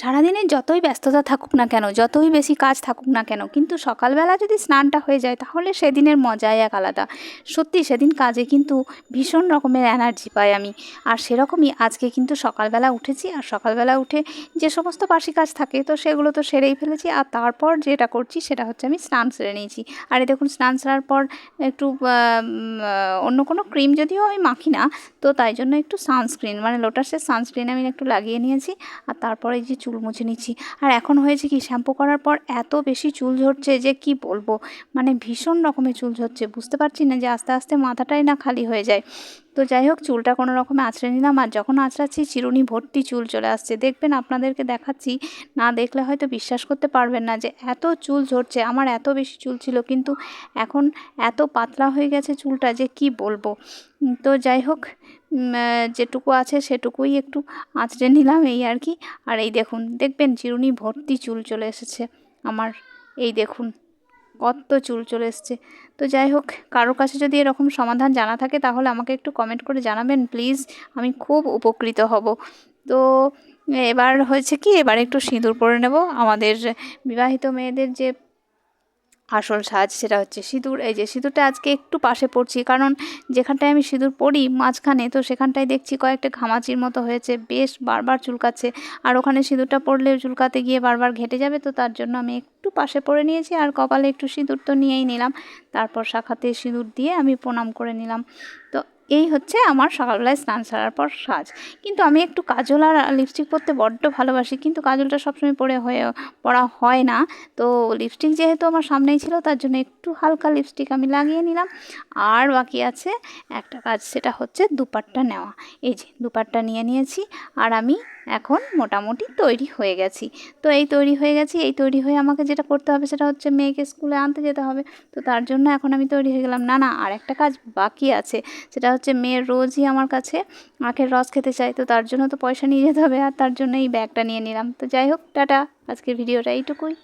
সারাদিনে যতই ব্যস্ততা থাকুক না কেন, যতই বেশি কাজ থাকুক না কেন, কিন্তু সকালবেলা যদি স্নানটা হয়ে যায়, তাহলে সেদিনের মজাই এক আলাদা। সত্যি সেদিন কাজে কিন্তু ভীষণ রকমের এনার্জি পাই আমি। আর সেরকমই আজকে কিন্তু সকালবেলা উঠেছি, আর সকালবেলা উঠে যে সমস্ত বাসি কাজ থাকে, তো সেগুলো তো সেরেই ফেলেছি, আর তারপর যেটা করছি সেটা হচ্ছে আমি স্নান সেরে নিয়েছি। আর এই দেখুন, স্নান সেরার পর একটু অন্য কোনো ক্রিম যদিও আমি মাখি না, তো তাই জন্য একটু সানস্ক্রিন মানে লোটাসের সানস্ক্রিন আমি একটু লাগিয়ে নিয়েছি। আর তারপরে যে চুল মুছে নিচ্ছি। আর এখন হয়েছে কি, শ্যাম্পু করার পর এত বেশি চুল ঝরছে যে কি বলব? মানে ভীষণ রকমের চুল ঝরছে, বুঝতে পারছি না যে আস্তে আস্তে মাথাটাই না খালি হয়ে যায়। তো যাই হোক চুলটা কোনো রকমে আঁচড়ে নিলাম আর যখন আঁচড়াচ্ছি, চিরুনি ভর্তি চুল চলে আসছে। দেখবেন আপনাদেরকে দেখাচ্ছি, না দেখলে হয়তো বিশ্বাস করতে পারবেন না যে এত চুল ঝরছে, আমার এত বেশি চুল ছিল, কিন্তু এখন এত পাতলা হয়ে গেছে চুলটা যে কি বলব? তো যাই হোক যেটুকু আছে সেটুকুই একটু আঁচড়ে নিলাম এই আর কি। আর এই দেখুন, দেখবেন চিরুনি ভর্তি চুল চলে এসেছে। আমার, এই দেখুন। কত চুল চলে এসছে। তো যাই হোক, কারোর কাছে যদি এরকম সমাধান জানা থাকে, তাহলে আমাকে একটু কমেন্ট করে জানাবেন প্লিজ আমি খুব উপকৃত হব। তো এবার হয়েছে কি, এবার একটু সিঁদুর পরে নেব। আমাদের বিবাহিত মেয়েদের যে আসল সাজ, সেটা হচ্ছে সিঁদুর। এই যে সিঁদুরটা আজকে একটু পাশে পড়ছি, কারণ যেখানটায় আমি সিঁদুর পড়ি মাঝখানে, তো সেখানটায় দেখছি কয়েকটা ঘামাচির মতো হয়েছে, বেশ বারবার চুলকাচ্ছে। আর ওখানে সিঁদুরটা পড়লে চুলকাতে গিয়ে বারবার ঘেটে যাবে, তো তার জন্য আমি একটু পাশে পড়ে নিয়েছি, আর কপালে একটু সিঁদুর তো নিয়েই নিলাম। তারপর শাখাতে সিঁদুর দিয়ে আমি প্রণাম করে নিলাম। তো এই হচ্ছে আমার সকালবেলায় স্নান সারার পর সাজ। কিন্তু আমি একটু কাজল আর লিপস্টিক পরতে বড্ড ভালোবাসি, কিন্তু কাজলটা সবসময় পরে হয়ে, পরা হয় না। তো লিপস্টিক যেহেতু আমার সামনেই ছিল, তার জন্য একটু হালকা লিপস্টিক আমি লাগিয়ে নিলাম। আর বাকি আছে একটা কাজ, সেটা হচ্ছে দুপাট্টা নেওয়া। এই যে দুপাট্টা নিয়ে নিয়েছি, আর আমি এখন মোটামুটি তৈরি হয়ে গেছি। তো এই তৈরি হয়ে গেছি, এই তৈরি হয়ে আমাকে যেটা করতে হবে সেটা হচ্ছে মেয়েকে স্কুলে আনতে যেতে হবে। তো তার জন্য এখন আমি তৈরি হয়ে গেলাম। না না আর একটা কাজ বাকি আছে, সেটা হচ্ছে মেয়ের রোজই আমার কাছে আখের রস খেতে চায়, তো তার জন্য তো পয়সা নিয়ে যেতে হবে আর তার জন্য এই ব্যাগটা নিয়ে নিলাম। তো যাই হোক, টাটা। আজকের ভিডিওটা এইটুকুই।